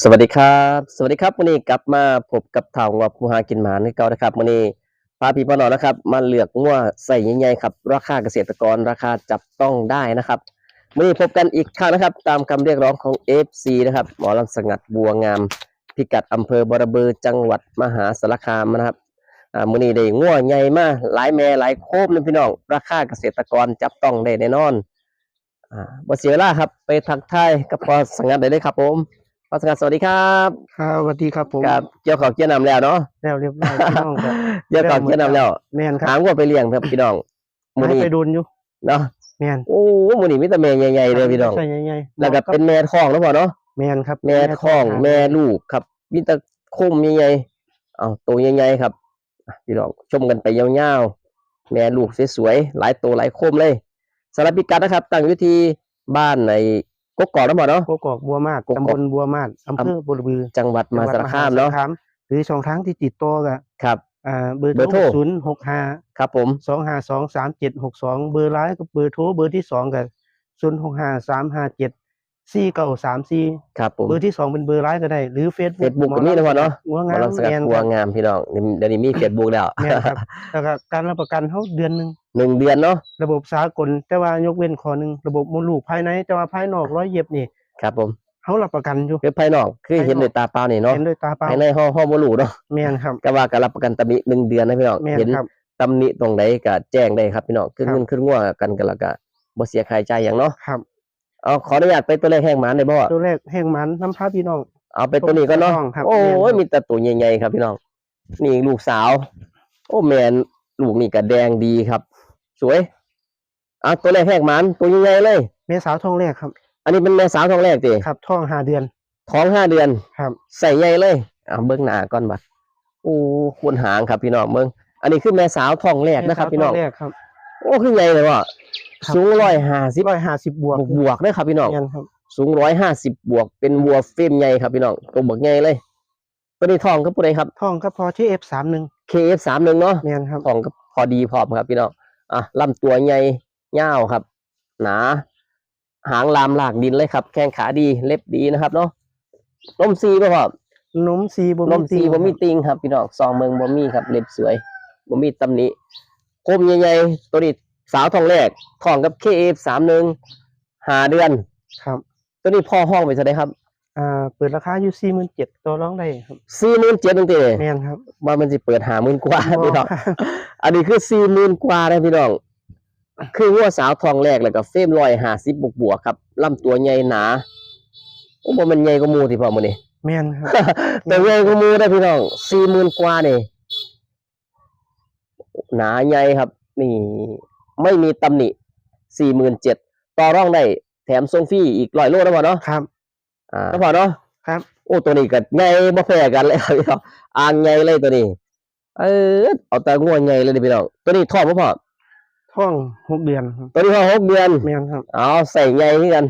สวัสดีครับ สวัสดีครับวันนี้กลับมาพบกับข่าวงัวผู้หากินหมาในเก่านะครับวันนี้พาพี่พ่อน้องนะครับ มาเลือกงัวใส่ใหญ่ๆครับราคาเกษตรกรราคาจับต้องได้นะครับวันนี้พบกันอีกครั้งนะครับ ตามคำเรียกร้องของ FC นะครับหมอลำสงัดบัวงาม พิกัดอำเภอบรบือจังหวัดมหาสารคามนะครับอ่ามื้อนี้ได้งัวใหญ่มาหลายแม่หลายโคมเลยพี่น้องราคาเกษตรกรจับต้องได้แน่นอนอ่าบ่เสียเวลาครับไปทักทายกับพอสงัดได้เลยครับผม พอสงัดสวัสดีครับครับสวัสดีครับผมครับเกี่ยวกับเกี่ยวนำแล้วเนาะแล้วเรียบร้อยพี่น้องครับเกี่ยวกับเกี่ยวนำแล้วแมนคหารับงว่าไปเลี้ยงครับพี่น้องมื้อให้นี้ไปดุนอยู่เนาะแมนโอ้มื้อนี้มีแต่แม่ใหญ่ๆเลยพี่น้องใช่ใหญ่ๆแล้วก็เป็นแม่ท้องแล้วพอเนาะแมนครับ แม่ท้องหาแม่ลูกครับมีแต่คมใหญ่ๆเอาตัวใหญ่ๆครับอะพี่น้องชมกันไปยาวๆแม่ลูกสวยๆหลายตัวหลายคมเลยสารบพิกัดนะครับ ตั้งอยู่ที่บ้านใน กกอกแล้วพอเนาะ โกกอกบัวมาดกกอก ตำบลบัวมาดอำเภอบุรีบือจังหวัดมหาสารคามจังหวัดเนาะสรคหรือช่องทางที่ติดต่อกับครับ อ่าเบอร์เบอร์โทโทร รศูนย์หกห้าครับผม สองห้าสองสามเจ็ดหกสองเบอร์ไลน์กับเบอร์โทรเบอร์ที่สองกับศูนย์หกห้าสามห้าเจ็ด สี่เก้าสามสี่ครับผมเบอร์ที่สองเป็นเบอร์ไลน์ก็ได้ หรือเฟซบุ๊ก Facebook ก็มีนะพ่อเนาะหัวหมงาอมลำสกัดแมนบัวครับงามพี่น้องเดี๋ยวนี้มีเฟซบุ๊กแล้วแมนครับแล้วก็การรับประกันเขาเดือนหนึ่งหนึ่งเดือนเนาะระบบสากลแต่ว่ายกเว้นข้อหนึ่งระบบมดลูกภายในแต่ว่าภายนอกร้อยเย็บนี่ครับผมเขารับประกันอยู่คือภายนอกคือเห็นด้วยตาเปล่านี่เนาะเห็นด้วยตาเปล่าภายในห้องห้องบ่รู้เนาะแม่นครับก็ว่าการรับประกันตำหนิหนึ่งเดือนนะพี่น้องแม่นเห็นครับตำหนิตรงไหนก็แจ้งได้ครับพี่น้องขึ้นครับเงินขึ้นงัวกันกันแล้วก็บ่เสียค่าใช้จ่ายหยังเนาะครับ เอาขออนุญาตไปตัวเลขแห้งหมานได้บ่ตัวแรกแห้งมันน้ำพาพี่น้อง เอาไปตัวนี้ก็เนาะถูกต้องครับโอ้แม่นครัยบมีแต่ตัวใหญ่ๆครับพี่น้อง นี่ลูกสาว โอ้แม่นลูกนี่ก็แดงดีครับ สวย เอาตัวเลขแห้งหมานตัวใหญ่ๆเลยแม่สาวท้องแรกครับ อันนี้เป็นแม่สาวท้องแรกติครับท้องห้าเดือนท้องห้าเดือน ครับ ใส่ใหญ่เลยเอาเบิ้งหน้าก่อนบัดโอ้ควรหางครับพี่น้องเบิ้งอันนี้คือแม่สาวท้องแรกนะครับ พี่น้อง แม่สาวท้แรกครับ โอ้คือใหญ่เลยว่ะครับ สูงร้อยห้าสิบร้อยห้าสิบบวกบวกๆเด้อครับพี่น้องแม่นครับ สูงร้อยห้าสิบบวกเป็นวัวเฟรมใหญ่ครับพี่น้องตัวบักใหญ่เลยตัวนี้ทองก็ผู้ใดครับท้องก็พอที่เอฟสามหนึ่ง KF สามหนึ่งเนาะแม่นครับทองก็พอดีพร้อมครับพี่น้องอะลำตัวใหญ่ยาวครับ หนา หางลามหลากดินเลยครับ แข้งขาดีเล็บดีนะครับเนาะนมซีป่ะพ่อนมซีบ่นมซีบ่มีติ่งติงครับพี่น้องซองเมืองบ่มีครับเล็บสวยบ่มีตำหนิคมใหญ่ๆตัวนี้ สาวทองแรกทองกับ KF สามหนึ่งหาเดือน ครับ ตัวนี้พ่อห้องไปเท่าไหร่ครับอ่าเปิดราคาอยู่สี่หมื่นเจ็ดตัวร้องได้ครับสี่หมื่นเจ็ดตั้งแต่แม่นครับว่ามันสิเปิดหาหมื่นกว่าบ่พี่น้องครับอันนี้คือสี่หมื่นกว่านะพี่น้องคือวัวสาวทองแรกแล้วก็เฟรมร้อยห้าสิบบวกบวกๆครับลำตัวใหญ่หนาโอ้บ่มันใหญ่กว่าหมูที่พ่อมื้อนี้แม่นครับแต่ใหญ่กว่าหมูได้อพี่น้องสี่หมื่นกว่านี่หนาใหญ่ครับ นี่ ไม่มีตำหนิสี่หมื่นเจ็ดต่อร่องได้แถมส่งฟรีอีกร้อยโลนะพ่อเนาะครับอ่านะพ่อเนาะครับ โอ้ตัวนี้ก็ใหญ่บ่แพ้กันเลยครับพี่น้องอ่างใหญ่เลยตัวนี้ เออเอาแต่งวใหญ่เลยเด้อพี่น้องตัวนี้ท้องบ่พ่อท้องหกเดือนครับตัวนี้ท้องหกเดือนแม่นครับเอาใส่ใหญ่คือกัน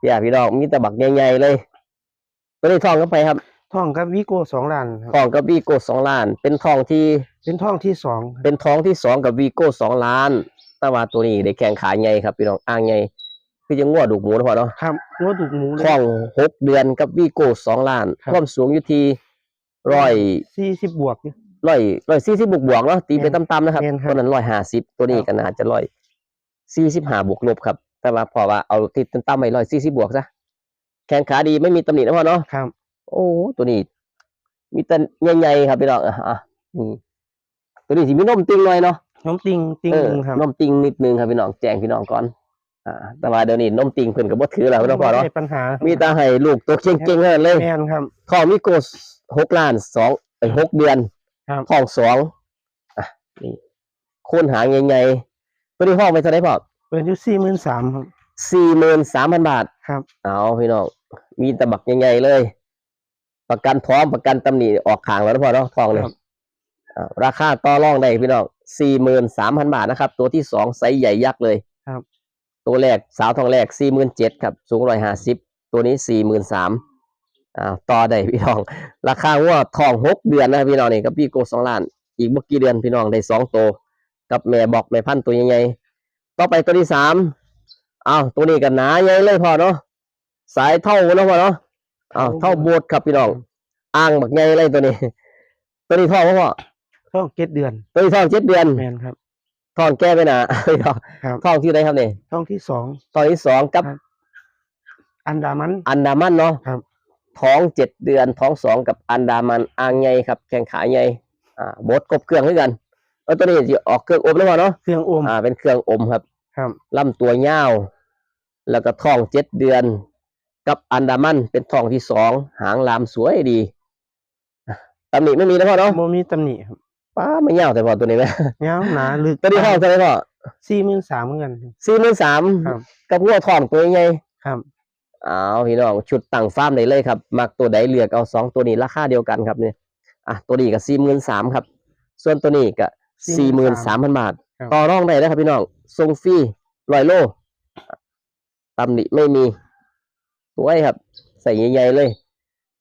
พี่อาพี่น้องมีแต่บักใหญ่ๆเลย ตัวนี้ท้องก็ไปครับ ท้องกับวิโก้สองล้านครับท้องกับวีโก้สองล้าน เป็นท้องที่เป็นท้องที่สองครับเป็นท้องที่สองกับวีโก้สองล้านแต่ว่าตัวนี้ได้แข่งขาใหญ่ครับพี่น้องอ่างใหญ่คือยังงัวดูกหมูนะพ่อเนาะครับงัวดุกหมูเลย ท้องหกเดือนกับวีโก้สองล้านครับ ความสูงอยู่ที่ร้อย สี่สิบบวกอยู่ร้อยร้อยสี่สิบบวกบวกๆเนาะตีไปแม่นต่ำๆนะครับแม่นครับตัวนั้นร้อยห้าสิบตัวนี้ครับก็น่าจะร้อยสี่สิบห้าบวกลบครับ แต่ว่าพอว่าเอาติดต่ำๆไปร้อยสี่สิบบวกซะแข้งขาดีไม่มีตำหนินะพ่อเนาะครับ โอ้ตัวนี้ มีแต่ใหญ่ๆครับพี่น้องอะอะนี่ตัวนี้สิมีนมติงหน่อยเนาะน้องติงติงเอหอนึ่งครับนมติงนิดนึงครับพี่น้องแจ้งพี่น้องก่อนอ่าแต่ว่าเดี๋ยวนี้นมติงเพิ่นก็บ่ถือแล้วนะพ่อเนาะไม่ปัญหา มีแต่ให้ลูกตัวเก่งๆเท่านั้นเลยแม่นครับทองมีโกสหกล้านสองเอ้ยหกเดือนครับทองสองอะนี่โคนหางใหญ่ๆตัวนี้ห้องไปเท่าไหร่พ่อเปิดอยู่สี่หมื่นสามครับสี่หมื่นสามพันบาทครับ เอาพี่น้องมีแตะบักใหญ่ๆเลย ประกันพร้อมประกันตำหนิออกขางแล้วนะพ่อเนาะทองเลยครับ อ่าราคาต่อรองได้พี่น้องสี่หมื่นสามพันบาทนะครับ ตัวที่สองไซส์ใหญ่ยักษ์เลยครับ ตัวแรกสาวทองแรกสี่หมื่นเจ็ดครับ สูงร้อยห้าสิบตัวนี้สี่หมื่นสามอ่าต่อได้พี่น้อง ราคาว่าทองหกเดือนนะครับพี่น้องนี่กับพี่โกสองล้าน อีกบ่กี่เดือนพี่น้องได้สองตัวกับแม่บอกแม่พันธุ์ตัวใหญ่ๆต่อไปตัวที่สามอ้าวตัวนี้กันหนาใหญ่เลยพอเนาะสายเท่าเนาะพอเนาะ อ้าวเท่าโบสถ์ครับพี่น้องอ่างบักใหญ่เลยตัวนี้ ตัวนี้ท้องบ่พ่อท้องเจ็ดเดือน ตัวนี้ท้องเจ็ดเดือนแมนครับท้องแก้ไปหนาพี่น้องครับท้องที่ไหนครับนี่ท้องที่สองท้องที่สองกับครับ อันดามัน อันดามันเนาะครับ ท้องเจ็ดเดือน ท้องสองกับอันดามันอ่างใหญ่ครับ แข้งขาใหญ่อ่าโบสถ์กบเครื่องด้วยกันเออตัวนี้จะออกเครื่องอมแล้วพ่อเนาะเครื่องอมอ่าเป็นเครื่องอมครับ ครับลำตัวยาวแล้วก็ท้องเจ็ดเดือน กับอันดามันเป็นท้องที่สองหางลามสวยดีอะตำหนิไม่มีนะพ่อเนาะโมมีตำหนิครับป้าไม่ยาวแต่พอตัวนี้ไหมยาวหนาลึกตัวนี้ท้องเท่าไหร่พ่อสี่หมื่นสามเหมือนกันสี่หมื่นสามครับกับงัวท้องตัวใหญ่ครับอ้าวพี่น้องชุดตั้งฟาร์มได้เลยครับ มักตัวใดเลือกเอาสองตัวนี้ราคาเดียวกันครับเนี่ยอะตัวนี้ก็สี่หมื่นสามครับ ส่วนตัวนี้ก็สี่หมื่นสามพันบาทครับต่อรองได้นะครับพี่น้องส่งฟรีร้อยโลตำหนิไม่มี สวยครับ ใส่ใหญ่ๆเลย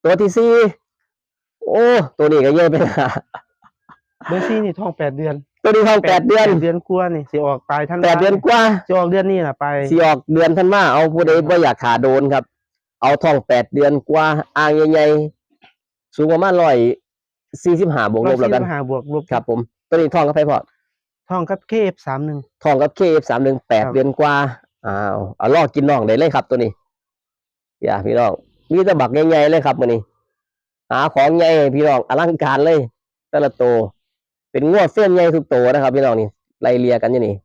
ตัวที่สี่โอ้ ตัวนี้ก็เยอะไปนะเบอร์ซี่นี่ท้องแปดเดือน ตัวนี้ท้องแปดเดือนเดือนกว่านี่สิออกปลายท่านแปดเดือนกว่าสิออกเดือนนี้แหละไปสีออกเดือนท่านว่าเอาผู้ใดบ่อยากขาโดนครับ เอาทองแปดเดือนกว่าอ่างใหญ่ๆสูงประมาณร้อยสี่สิบห้าบวกลบแล้วกันหาบวกลบครับผม ตัวนี้ทองกับไพพอดท้องกับเคฟสามหนึ่งทองกับเคฟสามหนึ่งแปดครับเดือนกว่าอ้าวเอาลอกกินน่องได้เลยครับตัวนี้ อย่าพี่น้องมีแต่บักใหญ่ๆเลยครับมื้อนี้หาของใหญ่ให้พี่น้องอลังการเลย แต่ละตัวเป็นงวดเส้นใหญ่ทุกตัวนะครับ พี่น้องนี่ไล่เลียกันอยู่นี่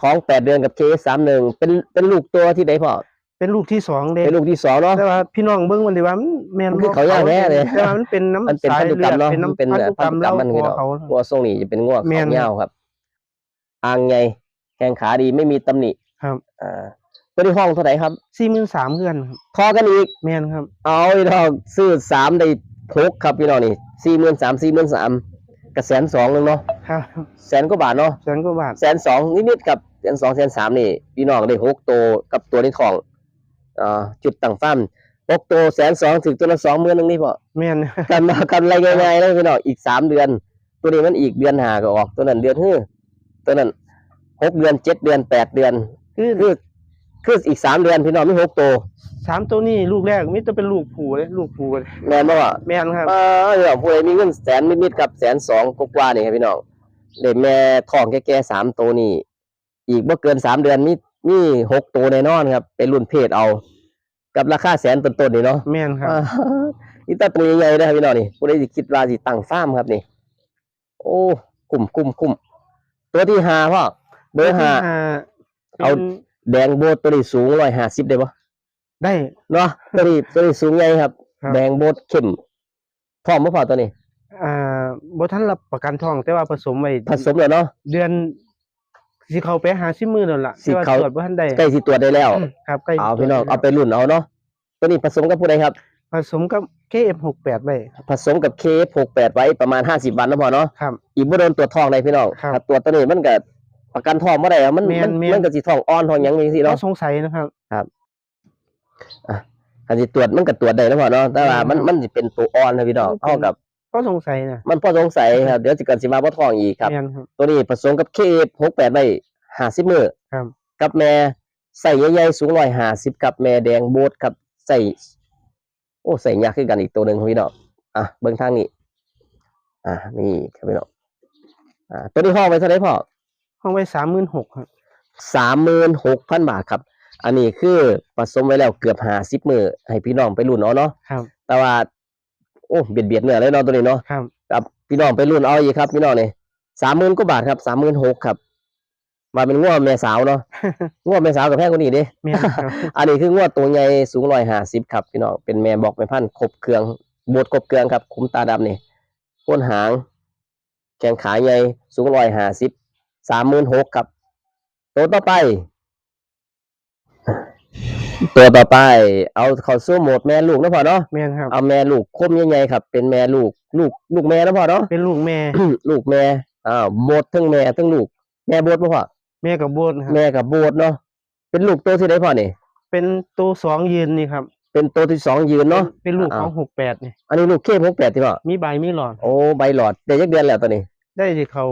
ท้องแปดเดือนกับเคสามหนึ่งเป็นเป็นลูกตัวที่ไหนพ่อเป็นลูกที่สองเด้เป็นลูกที่สองเนาะแต่ว่าพี่น้องเบิ่งมันดีว่ามันแม่นมันคือเขาย่างแน่เลยแต่ว่ามันเป็นน้ำมันเป็นสายพันธุกรรมเนาะลือดเป็นมันเป็นน้ำพันธุกรรมพันธุกรรมมันเล่าคือเขางัวทรงนี้จะเป็นงัวแม่เขานเงาวครับอ่างไงแข้งขาดีไม่มีตำหนิครับอ่า ตัวที่ห้องเท่าไหร่ครับสี่หมื่นสามเพื่อนครับทอกันอีกแม่นครับ เอาพี่น้องซื้อสามได้หกครับพี่น้องนี่สี่หมื่นสามสี่หมื่นสามกับแสนสองนึงเนาะครับแสนกว่าบาทเนาะแสนกว่าบาทแสนสองนิดๆกับแสนสองแสนสามนี่พี่น้องได้หกตัวกับตัวที่ของอ่าจุดต่างฟ้ามหกตัวแสนสองถึงตัวละสองหมื่นนึงนี่พอแม่นกันมากันอะไรง่ายๆเลยพี่น้องอีกสามเดือน ตัวนี้มันอีกเดือนหาก็ออก ตัวนั้นเดือนฮื้อตัวนั้นหกเดือนเจ็ดเดือนแปดเดือนคือ คือคืออีกสามเดือนพี่น้องมีหกตัวสามตัวนี้ลูกแรกมิจะเป็นลูกผูเลยลูกผูเลยแม่นบ่ว่าแม่นครับเออพี่น้องผู้ใดมีเงินแสนนิดๆกับแสนสองกว่าๆนี่ครับพี่น้องเด็กแม่ท้องแก่ๆสามตัวนี่อีกบ่เกินสามเดือนมีมีหกตัวแน่นอนครับ เป็นรุ่นเพศเอา กับราคาแสนต้นๆนี่เนาะแม่นครับอ่านี่ตาตัวใหญ่ๆนะครับพี่น้องนี่ผู้ใดสิคิดว่าสิตั้งฟาร์มครับนี่โอ้คุ้มคุ้มคุ้มตัวที่ห้าพ่อเบอร์ห้าเอาเป็น แดงโบดตัวนี้สูงร้อยห้าสิบได้ปะได้เนาะตัวนี้ตัวนี้สูงใหญ่ครับครับ แดงโบดเข้มพร้อมบ่พอตัวนี้อ่าบ่ทันรับประกันทอง แต่ว่าผสมไว้ผสมแล้วเนาะเดือนสิเข้าไปหาสิมือแล้วล่ะสิแต่ว่าเข้าตรวจบ่ทันได้ใกล้สิตรวจได้แล้วอืมครับใกล้เอาพี่น้องตรวจเอาไปรุ่นเอาเนาะตัวนี้ผสมกับผู้ใดครับ ผสมกับ KF68 ไว้ผสมกับเคฟหกแปดไว้ประมาณห้าสิบวันนะพอเนาะครับอีกบ่โดนตรวจทองได้พี่น้องครับถ้าตรวจตัวนี้มันก็ ประกันทองบ่ได้อะมันแม่นมันแม่น มันก็สิทองอ่อนทองหยังจังซี่เราเนาะสงสัยนะครับคันสิตรวจมันก็ตรวจได้นะพ่อเนาะแต่ว่ามันครับมันสิเป็นตัวอ่อนนะพี่น้องมันเป็นเท่ากับก็สงสัยนะมันพอสงสัยครับเดี๋ยวสิเกิดสิมาบ่ทองอีกครับ แม่นครับ ตัวนี้ผสมกับเคฟหกแปดไว้ห้าสิบมื้อครับ กับแม่ใส่ใหญ่ๆสูงร้อยห้าสิบกับแม่แดงโบดครับใส่โอ้ใส่ยากขึ้นกันอีกตัวหนึ่งพี่น้องอะเบิ่งทางนี้ อะนี่ครับพี่น้องอ่าตัวนี้ห้องไว้เท่าไหร่พ่อ ห้องไว้36,000ครับสามหมื่นหกพันบาทครับ อันนี้คือผสมไว้แล้วเกือบห้าสิบมื้อให้พี่น้องไปรุ่นเอาเนาะครับแต่ว่าโอ้เบียดเบียดเนื้อเลยเนาะตัวนี้เนาะครับกับพี่น้องไปรุ่นเอาอีกครับ พี่น้องนี่สามหมื่นกว่าบาทครับสามหมื่นหกครับมาเป็นงวดแม่สาวเนาะงวดแม่สาวกับแพงกว่านี้เดิแม่นครับอันนี้คืองวดตัวใหญ่สูงร้อยห้าสิบครับพี่น้องเป็นแม่บอกแม่พันธุ์ครบเครื่องบดครบเครื่องครับ คุ้มตาดำนี่ก้นหาง แขงขาใหญ่สูงร้อยห้าสิบ สามหมื่นหกครับ ตัวต่อไป ตัวต่อไป เอาเข้าสู้โหมดแม่ลูกนะพ่อเนาะแม่นครับ เอาแม่ลูกคมใหญ่ๆครับ เป็นแม่ลูก ลูก ลูกแม่นะพ่อเนาะ เป็นลูกแม่ ลูกแม่อ้าวโบดทั้งแม่ทั้งลูก แม่โบดบ่พ่อแม่กับโบนครับแม่กับโบดเนาะเป็นลูกตัวที่ไหนพ่อนี่เป็นตัวสองยืนนี่ครับ เป็นตัวที่สองยืนเนาะเป็นลูกของอ้าว68นี่อันนี้ลูกเข้มหกแปดที่พ่อมีใบมีหลอดโอ้ใบหลอดได้ยักเดือนแล้วตัวนี้ ได้สิเขา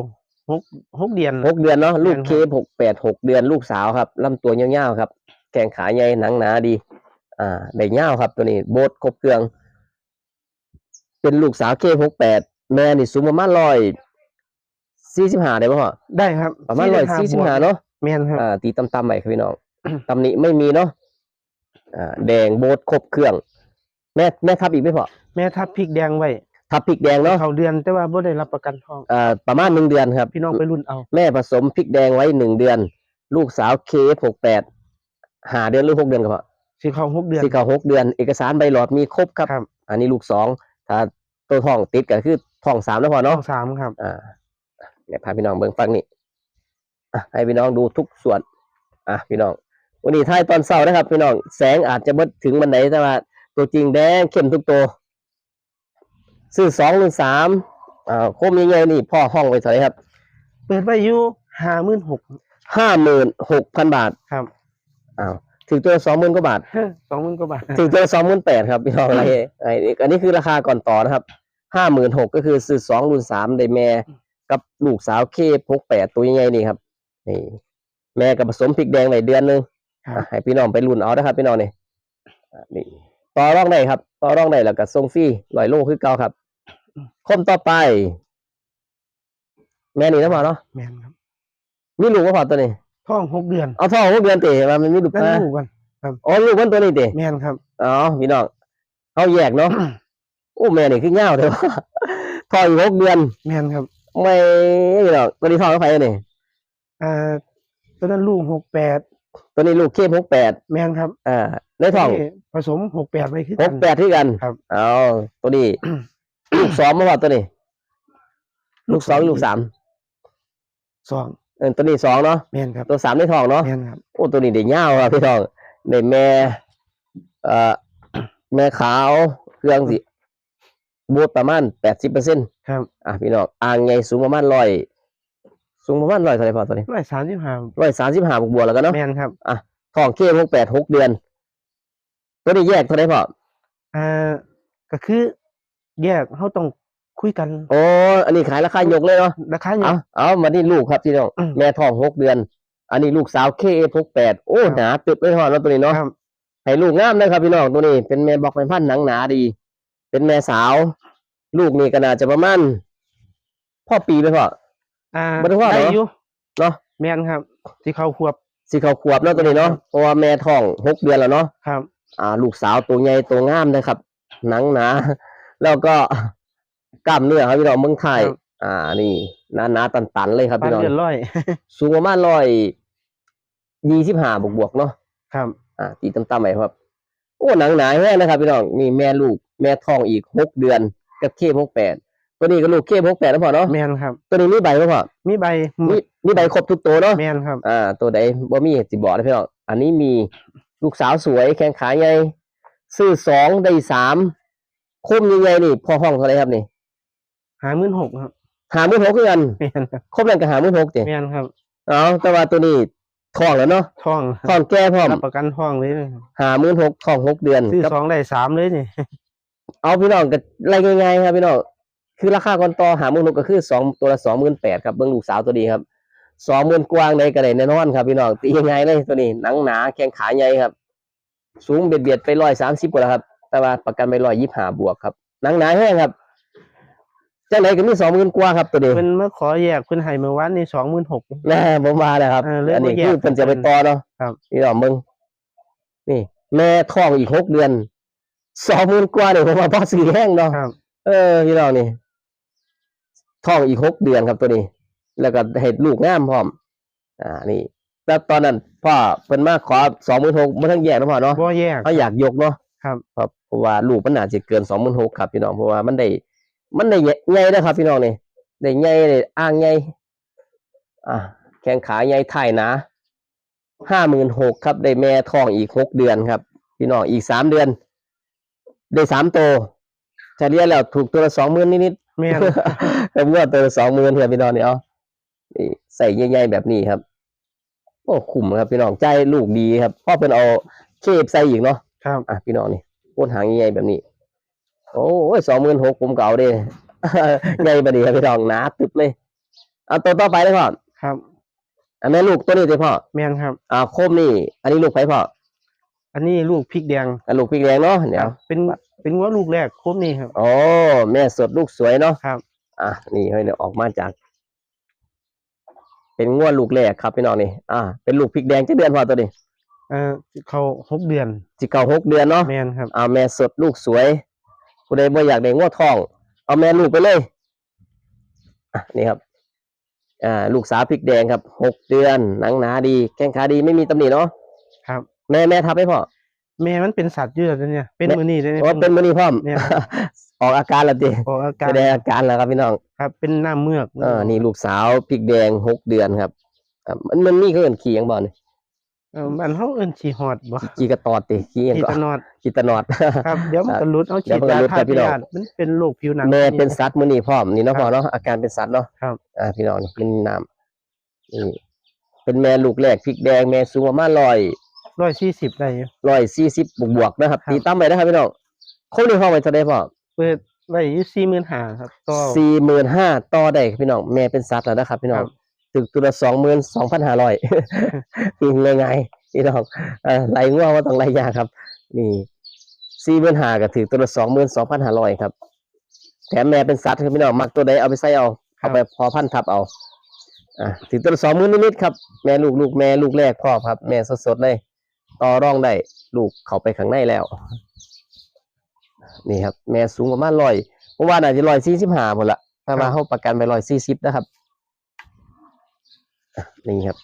หกหกเดือนหกเดือนเนาะลูกแม่นครับเคหกแปดหกเดือนลูกสาวครับลำตัวยาวๆครับ แขงขาใหญ่หนังหนาดี อ่าได้เงาวครับ ตัวนี้โบสครบเครื่อง เป็นลูกสาวเคหกแปดแม่นี่สูงประมาณร้อยสี่สิบห้าได้ป่ะพ่อได้ครับ ประมาณร้อยสี่สิบห้าเนาะแม่นครับอ่าตีต่ำๆไปครับพี่น้องตำหนิไม่มีเนาะอ่าแดงโบสครบเครื่อง แม่แม่ทับอีกไหมพ่อแม่ทับพริกแดงไว้ ทับพริกแดงเนาะเขาเดือนแต่ว่าบ่ได้รับประกันทองอ่าประมาณหนึ่งเดือนครับ พี่น้องไปรุ่นเอา แม่ผสมพริกแดงไว้หนึ่งเดือน ลูกสาวเคฟหกแปดหาเดือนหรือหกเดือนครับพ่อสิเขาหกเดือนสี่เก้าหกเดือน เอกสารใบหลอดมีครบครับครับ อันนี้ลูกสองถ้าตัวท้องติดก็คือท้องสามแล้วพอน้อเนาะงสามครับ อ่าเนี่ยพาพี่น้องเบิ่งฟังนี่อะให้พี่น้องดูทุกส่วน อะพี่น้อง วันนี้ท้ายตอนเช้านะครับ พี่น้องแสงอาจจะเบิดถึงมันไหนแต่ว่าตัวจริงแดงเข้มทุกตัว ซื้อสองหรือสามอ่าโคมยังไงนี่พ่อห้องไว้เท่าไหร่ครับเปิดไว้อยู่ห้าหมื่นหกห้าหมื่นหกพันบาทครับอ้าวถึงตัวสองหมื่นกว่าบาทสองหมื่นกว่าบาทถึงตัวสองหมื่นแปดครับพี่น้องอะไรไอ้อันนี้คือราคาก่อนต่อนะครับห้าหมื่นหกก็คือซื้อสองรุ่นสามได้แม่กับลูกสาวเคพกแปดตัวยังไงนี่ครับนี่แม่กับผสมพริกแดงไว้เดือนหนึงครับอะให้พี่น้องไปรุ่นเอานะครับพี่น้องนี่อะนี่ต่อร่องได้ครับ ต่อร่องได้แล้วก็ส่งฟรีลอยโลคือเก่าครับ คมต่อไป แม่นี่นะพอเนาะแม่นครับ มีลูกว่าพอตัวนี้ท้องหกเดือนเอาท้องหกเดือนเตะมามันมีลูกนั่นนะลูกกันอ๋อลูกมันตัวนี้เตะแม่นครับอ๋อพี่น้องเขาแยกเนาะโอ้แม่นี่คือเงาวเลยว่าท้องอยู่หกเดือนแม่นครับไม่พี่น้องตัวนี้ท้องกับใครนี่อ่าตอนนั้นลูกหกแปดตัวนี้ลูกเคพหกแปดแม่นครับอ่าในท้องนี่ผสมหกแปดไว้คือหกักนแปดที่กันครับเอาตัวนี้ ลูกสองมาว่าตัวนี้ ลูกสองลูกสามสองเออตัวนี้สองเนาะแม่นครับตัวสามในท้องเนาะแม่นครับโอ้ตัวนี้เด็กเงาวครับพี่น้องในแม่ เอ่อแม่ขาวเครื่องสิบวประมาณแปดสิบเปอร์เซ็นต์ครับอะพี่น้องอ่างไงสูงประมาณร้อยสูงประมาณร้อยเท่าไหร่พอตัวนี้ร้อยสามสิบห้าร้อยสามสิบห้าบวกๆแล้วกันเนาะแม่นครับท้องเคหกแปดหกเดือน ตัวนี้แยกเท่าไหร่พออ่าก็คือ แยกเขาต้องคุยกันโอ้อันนี้ขายราคายกเลยเนาะราคาอย่าเอางเอามาที่ลูกครับพี่น้องอืมแม่ท้องหกเดือน อันนี้ลูกสาวเคเอหกแปดโอ้ครับหนาตึบเลยพอแล้วตัวนี้เนาะครับ ให้ลูกงามนะครับพี่น้องตัวนี้ เป็นแม่บอกเป็นพันธุ์หนังหนาดี เป็นแม่สาว ลูกนี่ก็น่าจะประมาณพ่อปีเลยพ่อ อ่าบ่ได้ว่าเหรอได้อยู่เนาะแม่นครับ ที่เขาควบ สิเขาขวบเนาะตัวนี้เนาะเพราะว่าแม่ท้องหกเดือนแล้วเนาะ ครับ อ่า ลูกสาวตัวใหญ่ตัวงามนะครับ หนังหนา แล้วก็กล้ามเนื้อครับพี่น้องเมืองไทยครับอ่า นี่หนาหนาตันตันๆเลยครับปานพี่น้องเดือนร้อยสูงประมาณร้อยยี่สิบห้าบวกบวกๆเนาะครับ อ่าตีต่ำๆไปครับ โอ้หนังหนาแห้งนะครับพี่น้องนี่แม่ลูกแม่ท้องอีกหกเดือนกับเคหกแปดตัวนี้ก็ลูกเคหกแปดแล้วพอเนาะแม่นครับ ตัวนี้มีใบไหมพ่อมีใบมีมีใบครบทุกตัวเนาะแม่นครับ อ่า ตัวใดบ่มีสิบอกเลยพี่น้องอันนี้มีลูกสาวสวยแข้งขาใหญ่ซื้อสองได้สาม คมยังไงนี่ พอห้องเท่าไหรครับนี่หาหมื่นหกครับหามือหกคือกันแม่นครับครบนั่นก็หามือหกเจ้แม่นครับเอาแต่ว่าตัวนี้ท้องแล้วเนาะท้องท้องแก่พร้อมรับประกันท้องเลยนะครับหามือหกท้องหกเดือนซื้อกับสองได้สามเลยนี่เอาพี่น้องก็ไล่ง่ายๆครับพี่น้องคือราคาก่อนต่อหามือหกก็คือสองตัวละสองหมื่นแปดครับเบิ้งลูกสาวตัวดีครับสองหมื่นกว้างในกระไดแน่นอนครับพี่น้องตีง่ายๆเลยตัวนี้หนังหนาแข้งขาใหญ่ครับ สูงเบียดเบียดๆไปร้อยสามสิบกว่าแล้วครับ แต่ว่าประกันไปร้อยยี่ห้าบวกครับหนังหนาแห้งครับจังไหนก็มีสองหมื่นกว่าครับตัวนี้เพิ่นมาขอแยกเพิ่นให้เมื่อวานนี่สองหมื่นหกแน่ผมมาแล้วครับเออเรื่องอันนี้บ่แยกคือเพิ่นจะไปต่อเนาะครับพี่น้องมึงนี่ แม่ท้องอีกหกเดือนสองหมื่นกว่าเนี่ยผมว่าพอซื้อแห้งเนาะครับเออพี่น้องนี่ท้องอีกหกเดือนครับตัวนี้ แล้วก็เห็ดลูกงามพร้อม อ่านี่แต่ตอนนั้นพ่อเพิ่นมาขอสองหมื่นหกไม่ทั้งแยกนะพ่อเนาะบ่แยกเขาอยากยกเนาะ ครับครับเพราะว่าลูกมันน่าจะเกินสองหมื่นหกครับพี่น้องเพราะว่ามันได้ มันได้ใหญ่นะครับ พี่น้องนี่ได้ใหญ่ได้อ้างใหญ่อ่าแข้งขาใหญ่ถ่ายหนะห้าหมื่นหกครับ ได้แม่ท้องอีกหกเดือนครับ พี่น้องอีกสามเดือน ได้สามโตวเฉลี่ยแล้วถูกตัวละสองหมื่นนิดๆแม่นผมว่าตัวสองหมื่นครับพี่น้องนี่เอานี่ใส่ใหญ่ๆแบบนี้ครับโอ้คุ้มครับพี่น้องใจายลูกดีครับพ่อเป็นเอาเคฟใส่อีกเนาะ ครับอะพี่น้องนี่โคตรหางใหญ่ๆแบบนี้ โอ้ยสองหมื่นหกผมเก่าเด้ใหญ่บดีครับพี่น้องหนาตึบเลยเอาตัวต่อไปเลยพ่อครับอันแม่ลูกตัวนี้เลยพ่อแม่นครับอ่าโคมนี่ อันนี้ลูกไผพ่ออัอันนี้ลูกพริกแดงอะลูกพริกแดงเนาะเดี๋คยรัวบเป็นเป็นงัวลูกแรกครบนี่ครับโอ้แม่สดลูกสวยเนาะครับ อะนี่ให้เดี๋ยวออกมาจากเป็นงวดลูกแรกครับพี่น้องนี่ อ่า เป็นลูกพริกแดงจะเดือนพอตัวนี้ เอ่อเขาหกเดือนสิเก่าหกเดือนเนาะแมนครับเอาแม่สดลูกสวยผู้ใดบ่อยากได้งวดทอง เอาแม่ลูกไปเลยอะนี่ครับอ่าลูกสาวพริกแดงครับหกเดือนหนังหนาดี แข้งขาดีไม่มีตำหนิเนาะครับ แม่แม่ทับให้พ่อ แม่มันเป็นสัตว์อยู่แล้วเนี่ย เป็นแม่มือนี่เลยเนี่ย โอ้เป็นมือนี้พร้อม เนี่ย ออกอาการแล้วจีออกอาการแสดงอาการแล้วครับพี่น้องครับ เป็นหน้าเมือกเออนี่ลูกสาวพริกแดงหกเดือนครับอะมันมันมีเขาเอินขี่ยังบ่เนี่ย เออมันเขาเอิ้นฉีหอดบ่ขี่กระตอดติขี่ยังฉีก็ตะนอดขี่ตะนอด ครับเดี๋ยวมันก็หลุดเอาเดี๋ฉียวดมันก็ยาหลุดทาครับพี่น้องพยาธิมันเป็นโรคผิวหนัง แม่เป็นสัตว์มือนี่พร้อมนี่เนาะครับพ่อเนาะอาการเป็นสัตว์เนาะครับ อ่าพี่น้องนี่เป็นน้ำนี่เป็นแม่ลูกแรกพริกแดงแม่สูงประมาณร้อยร้อยสี่สิบได้อยู่ ร้อยสี่สิบบวกบวกๆนะครับครับ ตีตั้มไปนะครับพี่น้องคนนี้ห้องไปเท่าไดพ่อ เปิดไว้อยู่สี่หมื่นห้าครับต่อ สี่หมื่นห้าต่อได้ครับพี่น้องแม่เป็นสัตว์แล้วนะครับพี่น้องครับ ถึงตัวละสองหมื่นสองพันห้าร้อยยิงเลยไงพี่น้องเอ่อไล่ง่วงว่าต้องไล่ยากครับ นี่สี่หมื่นห้าก็ถือตัวละสองหมื่นสองพันห้าร้อยครับ แถมแม่เป็นสัตว์ครับพี่น้องมักตัวใดเอาไปใส่เอาเอาไปพอพันธุ์ทับเอาอะถึงตัวละสองหมื่นนิดๆครับ แม่ลูกลูกแม่ลูกแรกพ่อครับ แม่สดๆเลย ต่อร่องได้ลูกเข้าไปข้างในแล้ว นี่ครับ แม่สูงประมาณร้อยเพราะว่าน่าจะร้อยสี่สิบห้าหมดละถ้ามาเข้าประกันไปร้อยสี่สิบนะครับอะ นี่ครับ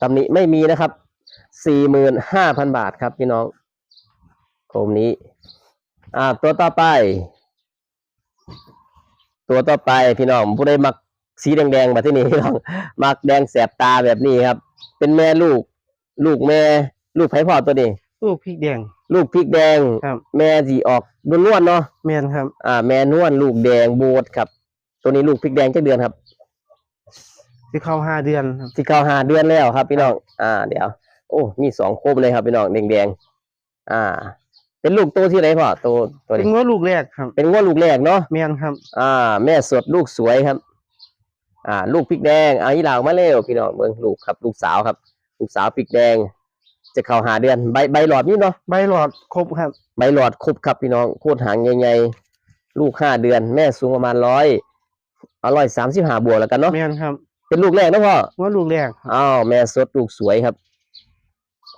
ตำหนิไม่มีนะครับสี่หมื่นห้าพันบาทครับพี่น้องโคมนี้ อ่า ตัวต่อไป ตัวต่อไปพี่น้องผู้ใดมักสีแดงๆแบบที่นี่พี่น้องมักแดงแสบตาแบบนี้ครับ เป็นแม่ลูก ลูกแม่ ลูกไผ่พ่อตัวนี้ ลูกพริกแดง ลูกพริกแดงครับ แม่สีออกนวลๆเนาะแมนครับ อ่า แม่นวลลูกแดงโบดครับ ตัวนี้ลูกพริกแดงจักเดือนครับ ที่เข้าห้าเดือนครับสิเข้าหาเดือนแล้วครับ พี่น้อง อ่า เดี๋ยว โอ้มีสองโคมเลยครับพี่น้องแดงๆอ่า เป็นลูกตัวที่ไหนพ่อตัวตัวเป็นนี้งัวลูกแรกครับเป็นงวดลูกแรกเนาะ แมนครับ อ่า แม่สดลูกสวยครับ อ่า ลูกพริกแดงเอาอีหลาวมาเร็วพี่น้องเมืองลูกครับ ลูกสาวครับ ลูกสาวพริกแดง จะเข้าหาเดือนใบใบหลอดนี่เนาะ ใบหลอดครบครับใบหลอดครบครับพี่น้องโคตรหางใหญ่ๆลูกห้าเดือน แม่สูงประมาณร้อยอร่อยสามสิบห้าบวกแล้วกันเนาะ แมนครับ เป็นลูกแรกนะพ่องัวลูกแรกครับอ้าวแม่สดลูกสวยครับ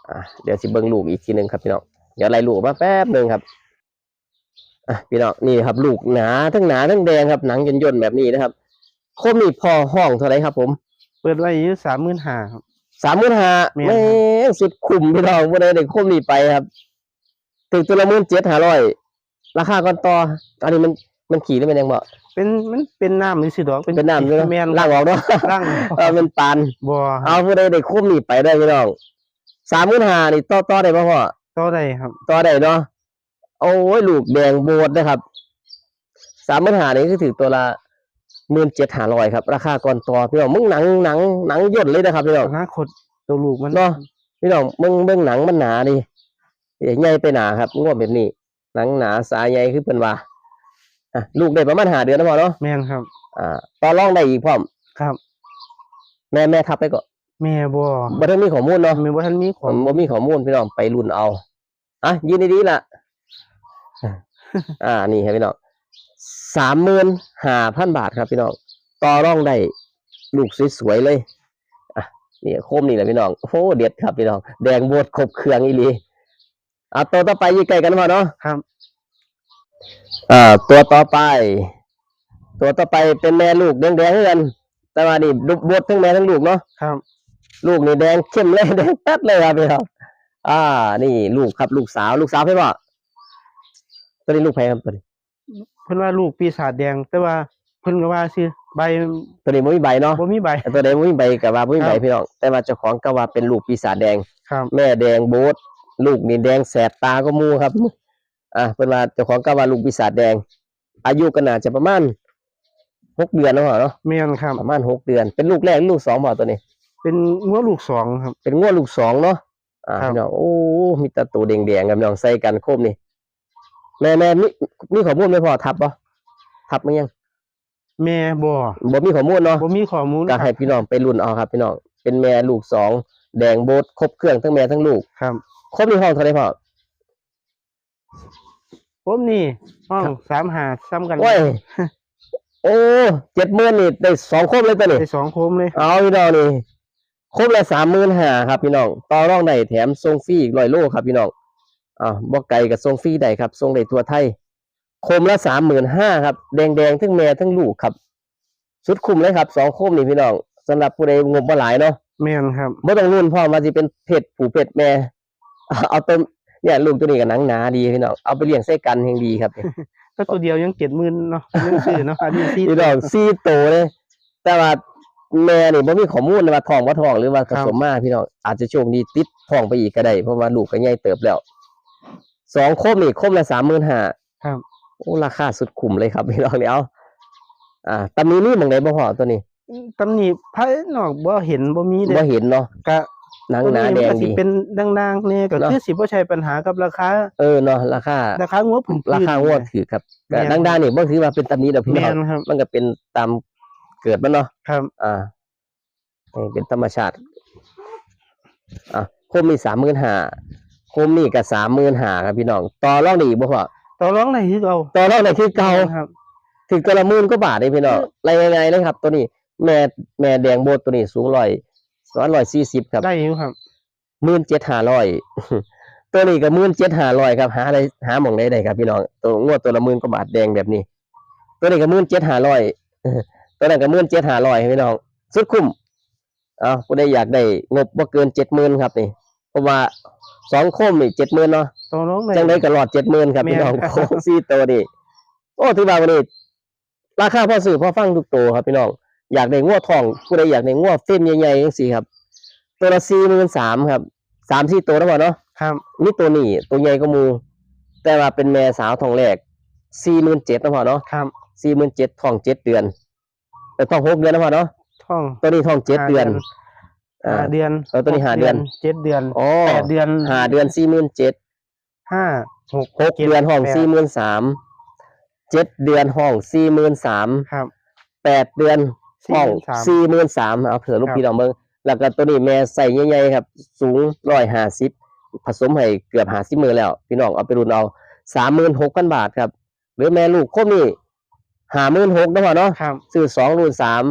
อ่าเดี๋ยวสิเบิ่งลูกอีกทีหนึ่งครับพี่น้องเดี๋ยวไล่ลูกมาแป๊บหนึ่งครับอะพี่น้องนี่ครับ ลูกหนาทั้งหนาทั้งแดงครับหนังย่นๆแบบนี้นะครับโคมนี่พอห้องเท่าไหรครับ ผม เปิดไว้อยู่สามหมื่นห้าครับสามหมื่นห้าแม่นแม่งสุดคุ้มพี่น้องบ่ได้ได้โคมนี่ไปครับถึงตัวละหมื่นเจ็ดห้าร้อยราคาก่อนต่ออันนี้มันมันขี่ได้เป็นยังบ่ เป็นมันเป็นน้ำหรือสิดอกเป็นน้ำใช่ไหมแมนล่างออกเนาะล่างเออเป็นปานบัวเอาผู้ใดได้โคมนี่ไปได้พี่น้องสามหมื่นห้านี่ต่อต่อได้ป่ะพ่อต่อได้ครับต่อได้เนาะโอ้ยลูกแดงโบดนะครับสามหมื่นห้านี่คือถือตัวละหมื่นเจ็ดห้าร้อยครับ ราคาก่อนต่อพี่น้องมึงหนังหนังหนังย่นเลยนะครับพี่น้องอนาคตตัวลูกมันเนาะพี่น้องมึงเบิ่งหนังมันหนาดิใหญ่ไปหนาครับงวดแบบนี้หนังหนาสายใหญ่คือเป็นว่า อะลูกได้ประมาณหาเดือนนะพ่อเนาะแมนครับ อ่าต่อรองได้อีกพร้อมครับ แม่แม่ทับไปก่อนแม่บัวบ่ทันมีข้อมูลเนาะแม่บัวท่านมีขผองมบ่มีข้อมูลพี่น้องไปรุ่นเอาอะยืนดีๆล่ะ อ่านี่ครับพี่น้องสามหมื่นห้าพันบาทครับพี่น้องต่อรองได้ลูกสวยๆเลยอะนี่โคมนี่แหละพี่น้องโอ้โหเด็ดครับพี่น้องแดงโบดครบเครื่องอีหลีอะตัวต่อไปอยี่ใกล้กันพอเนาะครับ อ่าตัวต่อไป ตัวต่อไปเป็นแม่ลูกแดงๆเหมือนกันแต่ว่านี่ลูกบดทั้งแม่ทั้งลูกเนาะครับ ลูกนี่แดงเข้มเลยแดงแป๊ดเลยครับพี่ครับ อ่า นี่ลูกครับ ลูกสาวลูกสาวพี่ว่าตัวนี้ลูกใครครับตัวนี้เพิ่นว่าลูกปีศาจแดง แต่ว่าเพิ่นก็ว่าสิใบตัวนี้ไม่มีใบเนาะบ่มีใบแต่ตัวนี้ไม่มีใบกับว่าไม่มีใบครับพี่น้องแต่ว่าเจ้าของก็ว่าเป็นลูกปีศาจแดงครับแม่แดงโบดลูกนี่แดงแสบตาก็มูครับ อ่าเป็นว่าเจ้าของก็ว่าลูกปีศาจแดง อายุก็น่าจะประมาณหกเดือนแล้วเหรอเนาะแม่นครับ ประมาณหกเดือน เป็นลูกแรกหรือลูกสองเปล่าตัวนี้ เป็นงัวลูกสองครับ เป็นงวดลูกสองเนาะอ่าครับ พี่น้องโอ้มีแตะตัวแดงๆกับพี่น้องใส่กันโคมนี่แม่แม่มีมีข้อมูลไหม่พอทับปะทับมั้ยังแม่บ่บ่มีข้อมูลเนาะ บ่มีข้อมูลก็คให้รับพี่น้องไปรุ่นเอาครับ พี่น้องเป็นแม่ลูกสองแดงโบดครบเครื่องทั้งแม่ทั้งลูกครับ ครบในห้องเท่าไหร่พ่อ ผมนี่ห้องครับสามหาซ้ำกันโอ้ยโอ้เจ็ดหมื่นนี่ได้สองครบเลยตัวนี้ได้สองโคมเลยเอาพี่น้องนี่ครบละสามหมื่นห้าครับพี่น้องต่อรองได้แถมส่งฟรีอีกร้อยโลครับพี่น้องอ่าบอกไก่กับส่งฟรีได้ครับส่งได้ทั่วไทยโคมละสามหมื่นห้าครับ แดงแดงๆทั้งแม่ทั้งลูกครับ สุดคุ้มเลยครับสองโคมนี่พี่น้องสำหรับผู้ใดงบบ่หลายเนาะแม่นครับไม่ต้องรุ่นพ่อมาสิเป็นเพศผู้เพศแม่เอาตัว เนี่ยลูกตัวนี้กับหนังหนาดีพี่น้องเอาไปเลี้ยงไส้กันแห่งดีครับก็ตัวเดียวยังเจ็ดหมื่นเนาะยังซื้อเนาะอันนี้ที่พี่น้องซีโตเลย แต่ว่าแม่นี่บ่มีข้อมูลว่าท้องบ่ท้องหรือว่าผสมมาพี่น้องอาจจะโชคดีติดท้องไปอีกก็ได้เพราะว่าลูกก็ใหญ่เติบแล้วสองโคมนี่โคมละ35,000ครับโอ้ราคาสุดคุ้มเลยครับพี่น้องเนี่ยเอาอ่าตำนี้นี่หมองใดบ่พอตัวนี้ตำหนิภายนอกบ่เห็นบ่มีเด้บ่เห็นเนาะกะ หนังตัวหนานี้แดมันงก็สิดีเป็นดังๆเนี่ยก็เนาะคือสิบ่ใช่ปัญหากับราคาเออเนาะราคาราคางัวผืนๆราคางวดถือครับแม่นดังด้านนี่บ่ถือว่าเป็นตำนี้ดอกพี่แม่น้องนครับมันก็เป็นตามเกิดมันเนาะครับ อ่านี่เป็นธรรมชาติอะโคมนี่สามหมื่นห้าโคมนี่ก็สามหมื่นห้าครับพี่น้องต่อรองได้อีกบ่พ่อต่อรองได้คือเอาต่อรองได้คือเก่าครับถึงตัวละหมื่นก็บาทเลยพี่น้องไรยังไงเลยครับ ตัวนี้ แม่แม่แดงโบดตัวนี้สูงร้อย สองร้อยสี่สิบครับได้อยู่ครับหมื่นเจ็ดห้าร้อยตัวนี้ก็หมื่นเจ็ดห้าร้อยครับหาอะไรหาหมองได้ได้ครับพี่น้องตัวงวดตัวละหมื่นก็บาทแดงแบบนี้ ตัวนี้ก็หมื่นเจ็ดห้าร้อยตัวนั้นก็หมื่นเจ็ดห้าร้อยพี่น้องสุดคุ้มเอาผู้ใดอยากได้งบบ่เกินเจ็ดหมื่นครับนี่เพราะว่าสองโคมนี่เจ็ดหมื่นเนาะต่อรองได้จังได้ก็หลอดเจ็ดหมื่นครับแม่นพี่น้องครับโค้งสี่ตัวนี่โอ้ถือว่าวันนี้ราคาพอซื้อพอฟังทุกตัวครับพี่น้อง อยากได้งวดทองผู้ใดอยากได้งวดเฟ้มใหญ่ๆจังซี่ครับ ตัวละสี่หมื่นสามครับสามสี่ตัวแล้วพอเนาะครับนี่ตัวนี้ตัวใหญ่ก็มู แต่ว่าเป็นแม่สาวทองแรกสี่หมื่นเจ็ดนะพอเนาะครับสี่หมื่นเจ็ดทองเจ็ดเดือนแต่ทองหกเดือนนะพอเนาะท่องตัวนี้ทองเจ็ดห้าเดือนห้าอ่าเดือนเออตัวนี้ห้าเดือนเจ็ดเดือนอ๋อแปดเดือนห้าเดือนสี่หมื่นเจ็ดห้าหกหกเดือนห้องแปสี่หมื่นสามเจ็ดเดือนห้องสี่หมื่นสามครับแปดเดือน ห้อง43,000สี่หมื่นสามเอาเผื่อลูกครับพี่น้องเบิ่งแล้วก็ตัวนี้แม่ใส่ใหญ่ๆครับ สูงร้อยห้าสิบผสมให้เกือบห้าสิบมือแล้ว พี่น้องเอาไปรุ่นเอาสามหมื่นหกพันบาทครับ หรือแม่ลูกโคมนี่ห้าหมื่นหกนะพ่อเนาะครับซื้อสองรุ่นสาม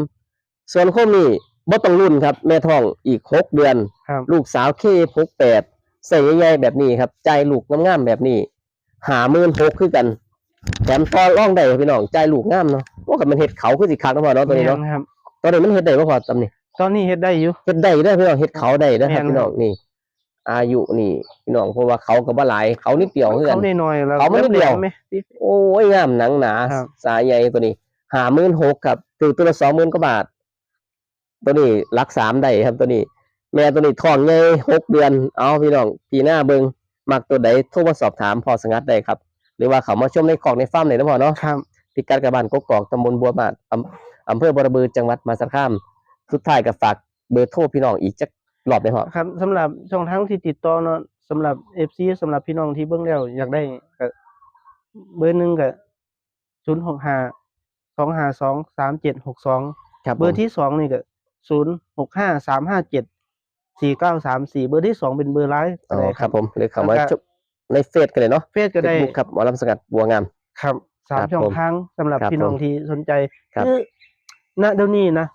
ส่วนโคมนี่บ่ต้องรุ่นครับ แม่ท้องอีกหกเดือนครับลูกสาวเคพกแปดใส่ใหญ่ๆแบบนี้ครับ ใจายลูกงามๆแบบนี้หาหมื่นหกคือกันแถมต่อร่องได้พี่น้องใจายลูกงามเนาะว่ากับมันเห็ดเขาคือสิคักนะพ่อเนาะตัวนี้เนาะแม่ครับตอนนี้มันเห็ดได้บ่พอตำนี่ตอนนี้เฮ็ดได้อยู่เห็ดได้ได้อพี่น้องเห็ดเขาได้นะครับแม่นพี่น้องนี่ อายุนี่พี่น้องเพราะว่าเขาก็บ่หลายเขานิดเดียวเพื่อนเขาได้น้อยแล้วเขาไม่ได้เดี่ยวไหมโอ้ยงามหนังหนาครับสายใหญ่ตัวนี้หาหมื่นหกครับถือตัวละสองหมื่นกว่าบาท ตัวนี้รักสามได้ครับตัวนี้ แม่ตัวนี้ท้องใหญ่หกเดือน เอาพี่น้องปีหน้าเบิงมักตัวใดโทรมาสอบถามพอสงัดได้ครับ หรือว่าเขามาชมในของในฟาร์มไหนนะพอเนาะครับพิกัดกระบานกกอกตำบลบัวบาดอำอำเภอบรบือจังหวัดมหาสารคาม สุดท้ายก็ฝากเบอร์โทรพี่น้องอีกจักรอบได้พอครับสำหรับช่องทางที่ติดต่อเนาะสำหรับ FC สำหรับพี่น้องที่เบิ่งแล้วอยากได้ก็เบอร์หนึ่งก็ศูนย์หกห้าสองห้าสองสามเจ็ดหกสองครับเบอร์ที่สองนี่ก็ศูนย์หกห้าสามห้าเจ็ดสี่เก้าสามสี่เบอร์ที่สองเป็นเบอร์ไลน์อ๋อครับผมหรือเขามาแล้วก็ชม ในเฟซกันเลยเนาะเฟซก็ได้ Facebook ครับหมอลำสงัดบัวงาม ครับสามครับช่องผมทางสำหรับครับพี่น้องผมที่สนใจครับคือณเดี๋ยวนี้นะ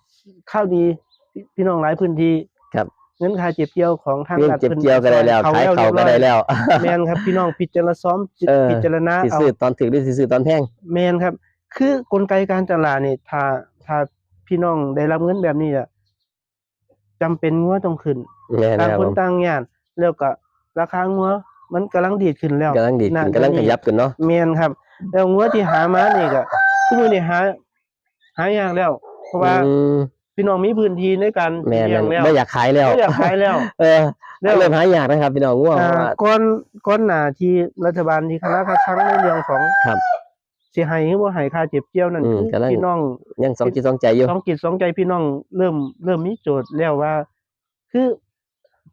ข้าวดีพี่พี่น้องหลายพื้นที่ครับ เงินค่าเจ็บเกี่ยวของทางเรื่องรัฐเจ็บพิ่นเจียวก็ได้แล้วขายเขาก็ได้แล้ว แมนครับพี่น้องพิจารณาซ้อมเออ พิจารณาสิเอา ซื้อตอนถึงหรือสิซื้อตอนแพง แมนครับ คือกลไกการตลาดนี่ถ้าถ้าพี่น้องได้รับเงินแบบนี้อะจำเป็นงัวต้องขึ้นแม่นต่างครับคผนม ต่างงานแล้วก็ราคางัว มันกำลังดีดขึ้นแล้วกำลังดีดขึ้นณกำลังเดี๋ขยวนี้ยับขึ้นเนาะแมนครับ แล้วงัวที่หามานี่ก็คือมื้อนี้หา หายากแล้ว เพราะว่าอืมพี่น้องมีพื้นที่ในการแม่นเลี้ยงแล้วไม่อยากขายแล้วไม่อยากขายแล้ว เออแล้วเริ่มหายากนะครับ พี่น้องง่วงเพอ่าราะว่าก้อนก้อนหนาที่รัฐบาลที่คณะคัดค้านในเรื่องของครับสิให้หรือบ่ให้ค่าเจ็บเจียวนั่นอืมคือกำลังพี่น้องยังสองจิตสองใจอยู่สองจิตสองใจพี่น้องเริ่มเริ่มมีโจทย์แล้วว่า คือ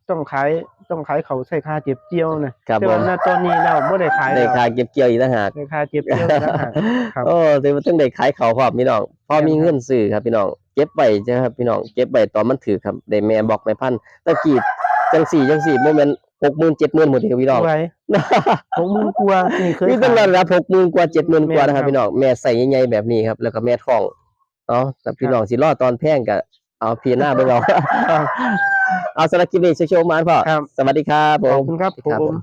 ต้องขายต้องขายเขาใส่ค่าเก็บเกี่ยวนะครับตผมตอนนี้เราไม่ได้ขายได้แล้ค่าเก็บเกี่ยวอีกต่างหาก ได้ค่าเก็บเกี่ยวแล้วครับโอ้แต่ว่าตั้งแต่ขายเขาวครับพี่น้องพอมีเงื่อนสื่อครับพี่น้องเก็บไบใช่ครับพี่น้องเก็บไว้ตอนมันถือครับได้แม่บอกแม่พันตะกี้จังสี่จังสี่โมเมนหกหมื่นเจ็ดหมื่นหมดเลยพี่น้องหกหมื่นกลัวนี่เคยนี่เป็นขาย ระดับหกหมื่นกว่าเจ็ดหมื่นกว่านะครับพี่น้องแม่ใส่ใหญ่ๆแบบนี้ครับแล้วก็แม่ท้องอ๋อแต่พี่น้องสิรอดตอนแพงกับ เอาเพียหน้าไปก่อนเอาสนักกิปนี้เชคโชวมานพ่อครับ สวัสดีครับผขอบคุณครับผม